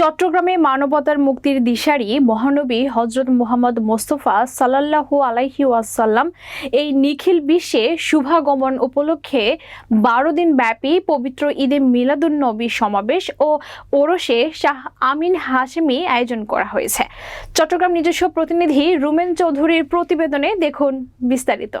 চট্টগ্রামে মানবতার মুক্তির দিশারি মহানবী হজরত মোহাম্মদ মোস্তফা সাল্লাল্লাহু আলাইহি ওয়াসাল্লাম এই নিখিল বিশ্বে শুভাগমন উপলক্ষে বারো দিন ব্যাপী পবিত্র ঈদে মিলাদুন নবী সমাবেশ ও ওরসে শাহ আমিন হাশেমি আয়োজন করা হয়েছে। চট্টগ্রাম নিজস্ব প্রতিনিধি রুমেন চৌধুরীর প্রতিবেদনে দেখুন বিস্তারিত।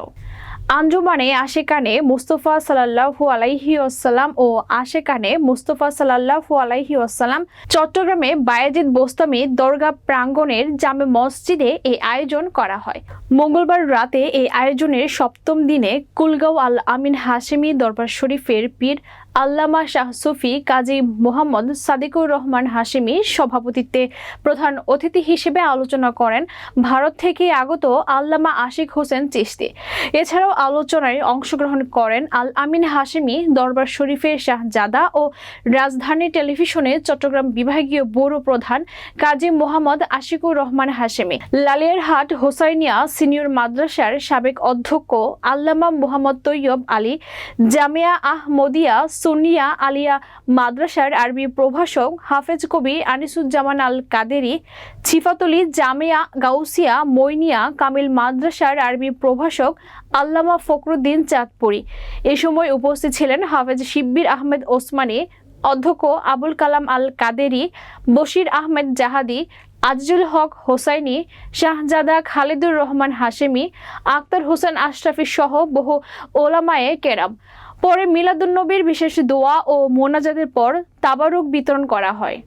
আঞ্জুমানে আশেকানে মুস্তফা সাল্লাহু আলাইহি আসাল্লাম ও আশেকানে মুস্তফা সাল্লাহু আলাইহি আসাল্লাম চট্টগ্রামে বায়াজিদ বোস্তামি দরগা প্রাঙ্গণের জামে মসজিদে এই আয়োজন করা হয়। মঙ্গলবার রাতে এই আয়োজনের সপ্তম দিনে কুলগাঁও আল আমিন হাশেমি দরবার শরীফের পীর আল্লামা শাহ সুফি কাজী মোহাম্মদ সাদিকুর রহমান হাশেমি সভাপতিত্বে প্রধান অতিথি হিসেবে আলোচনা করেন ভারত থেকে আগত আল্লামা আশিক হোসেন চিশতি। এছাড়াও আলোচনায় অংশগ্রহণ করেন আল আমিন হাশেমি, দরবার শরীফের শাহজাদা ও রাজধানী টেলিভিশনে চট্টগ্রাম বিভাগীয় ব্যুরো প্রধান কাজী মোহাম্মদ আশিকুর রহমান হাশেমি লালিয়ারহাট হোসাইনিয়া সিনিয়র মাদ্রাসার সাবেক অধ্যক্ষ আল্লামা মোহাম্মদ তৈয়ব আলী, জামিয়া আহমদিয়া সুনিয়া আলিয়া মাদ্রাসার আরবি প্রভাষক হাফেজ কবি আনিসুজ্জামান আল কাদেরি ছিফাতলি জামিয়া গাউসিয়া মইনিয়া কামিল মাদ্রাসার আরবি প্রভাষক আল্লামা ফখরুদ্দিন চাঁদপুরি। এ সময় উপস্থিত ছিলেন হাফেজ শিব্বির আহমেদ ওসমানী, অধ্যক্ষ আবুল কালাম আল কাদেরি বশির আহমেদ জাহাদি, আজিজুল হক হোসাইনি, শাহজাদা খালিদুর রহমান হাশেমি, আক্তার হোসেন আশরাফি সহ বহু ওলামায়ে কেরাম। পরে মিলাদুন্নবীর বিশেষ দোয়া ও মোনাজাতের পর তাবারুক বিতরণ করা হয়।